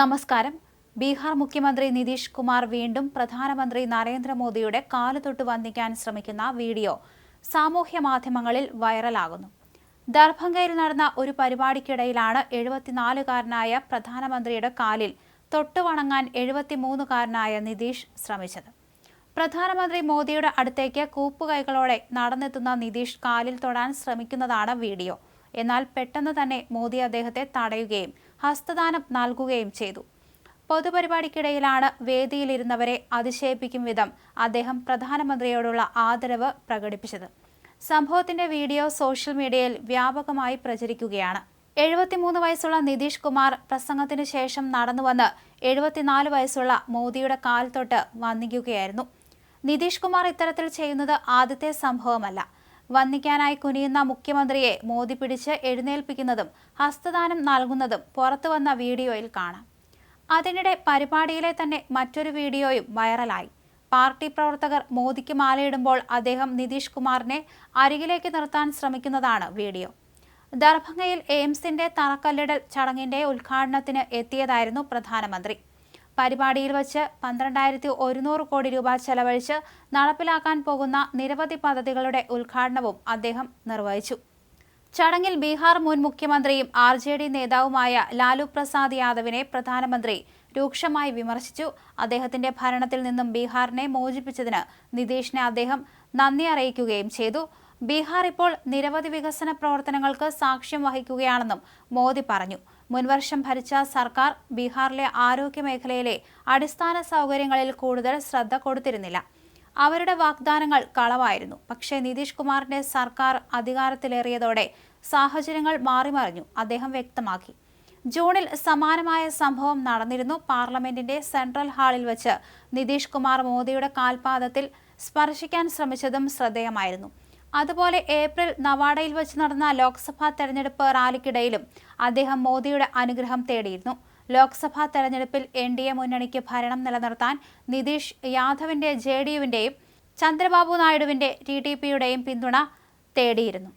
നമസ്കാരം. ബീഹാർ മുഖ്യമന്ത്രി നിതീഷ് കുമാർ വീണ്ടും പ്രധാനമന്ത്രി നരേന്ദ്രമോദിയുടെ കാലുതൊട്ട് വന്ദിക്കാൻ ശ്രമിക്കുന്ന വീഡിയോ സാമൂഹ്യ മാധ്യമങ്ങളിൽ വൈറലാകുന്നു. ദർഭംഗയിൽ നടന്ന ഒരു പരിപാടിക്കിടയിലാണ് എഴുപത്തിനാലുകാരനായ പ്രധാനമന്ത്രിയുടെ കാലിൽ തൊട്ടുവണങ്ങാൻ എഴുപത്തിമൂന്നുകാരനായ നിതീഷ് ശ്രമിച്ചത്. പ്രധാനമന്ത്രി മോദിയുടെ അടുത്തേക്ക് കൂപ്പുകൈകളോടെ നടന്നെത്തുന്ന നിതീഷ് കാലിൽ തൊടാൻ ശ്രമിക്കുന്നതാണ് വീഡിയോ. എന്നാൽ പെട്ടെന്ന് തന്നെ മോദി അദ്ദേഹത്തെ തടയുകയും ഹസ്തദാനം നൽകുകയും ചെയ്തു. പൊതുപരിപാടിക്കിടയിലാണ് വേദിയിലിരുന്നവരെ അതിശയിപ്പിക്കും വിധം അദ്ദേഹം പ്രധാനമന്ത്രിയോടുള്ള ആദരവ് പ്രകടിപ്പിച്ചത്. സംഭവത്തിന്റെ വീഡിയോ സോഷ്യൽ മീഡിയയിൽ വ്യാപകമായി പ്രചരിക്കുകയാണ്. എഴുപത്തിമൂന്ന് വയസ്സുള്ള നിതീഷ് കുമാർ പ്രസംഗത്തിന് ശേഷം നടന്നുവന്ന് എഴുപത്തിനാല് വയസ്സുള്ള മോദിയുടെ കാൽ തൊട്ട് വന്ദിക്കുകയായിരുന്നു. നിതീഷ് കുമാർ ഇത്തരത്തിൽ ചെയ്യുന്നത് ആദ്യത്തെ സംഭവമല്ല. വന്ദിക്കാനായി കുനിയുന്ന മുഖ്യമന്ത്രിയെ മോദി പിടിച്ച് എഴുന്നേൽപ്പിക്കുന്നതും ഹസ്തദാനം നൽകുന്നതും പുറത്തു വന്ന വീഡിയോയിൽ കാണാം. അതിനിടെ പരിപാടിയിലെ തന്നെ മറ്റൊരു വീഡിയോയും വൈറലായി. പാർട്ടി പ്രവർത്തകർ മോദിക്ക് മാലയിടുമ്പോൾ അദ്ദേഹം നിതീഷ് കുമാറിനെ അരികിലേക്ക് നിർത്താൻ ശ്രമിക്കുന്നതാണ് വീഡിയോ. ദർഭംഗയിൽ എയിംസിന്റെ തറക്കല്ലിടൽ ചടങ്ങിന്റെ ഉദ്ഘാടനത്തിന് എത്തിയതായിരുന്നു പ്രധാനമന്ത്രി. പരിപാടിയിൽ വച്ച് പന്ത്രണ്ടായിരത്തി ഒരുന്നൂറ് കോടി രൂപ ചെലവഴിച്ച് നടപ്പിലാക്കാൻ പോകുന്ന നിരവധി പദ്ധതികളുടെ ഉദ്ഘാടനവും അദ്ദേഹം നിർവഹിച്ചു. ചടങ്ങിൽ ബീഹാർ മുൻ മുഖ്യമന്ത്രിയും ആർ ജെ ഡി നേതാവുമായ ലാലു പ്രസാദ് യാദവിനെ പ്രധാനമന്ത്രി രൂക്ഷമായി വിമർശിച്ചു. അദ്ദേഹത്തിന്റെ ഭരണത്തിൽ നിന്നും ബീഹാറിനെ മോചിപ്പിച്ചതിന് നിതീഷിനെ അദ്ദേഹം നന്ദി അറിയിക്കുകയും ചെയ്തു. ബീഹാർ ഇപ്പോൾ നിരവധി വികസന പ്രവർത്തനങ്ങൾക്ക് സാക്ഷ്യം വഹിക്കുകയാണെന്നും മോദി പറഞ്ഞു. മുൻവർഷം ഭരിച്ച സർക്കാർ ബീഹാറിലെ ആരോഗ്യ മേഖലയിലെ അടിസ്ഥാന സൗകര്യങ്ങളിൽ കൂടുതൽ ശ്രദ്ധ കൊടുത്തിരുന്നില്ല. അവരുടെ വാഗ്ദാനങ്ങൾ കളവായിരുന്നു. പക്ഷേ നിതീഷ് കുമാറിന്റെ സർക്കാർ അധികാരത്തിലേറിയതോടെ സാഹചര്യങ്ങൾ മാറിമറിഞ്ഞു അദ്ദേഹം വ്യക്തമാക്കി. ജൂണിൽ സമാനമായ സംഭവം നടന്നിരുന്നു. പാർലമെന്റിന്റെ സെൻട്രൽ ഹാളിൽ വെച്ച് നിതീഷ് കുമാർ മോദിയുടെ കാൽപാദത്തിൽ സ്പർശിക്കാൻ ശ്രമിച്ചതും ശ്രദ്ധേയമായിരുന്നു. അതുപോലെ ഏപ്രിൽ നവാഡയിൽ വെച്ച് നടന്ന ലോക്സഭാ തെരഞ്ഞെടുപ്പ് റാലിക്കിടയിലും അദ്ദേഹം മോദിയുടെ അനുഗ്രഹം തേടിയിരുന്നു. ലോക്സഭാ തെരഞ്ഞെടുപ്പിൽ എൻ ഡി എ മുന്നണിക്ക് ഭരണം നിലനിർത്താൻ നിതീഷ് യാദവിന്റെ ജെ ഡി യുവിന്റെയും ചന്ദ്രബാബു നായിഡുവിന്റെ ടി ഡി പിയുടെയും പിന്തുണ തേടിയിരുന്നു.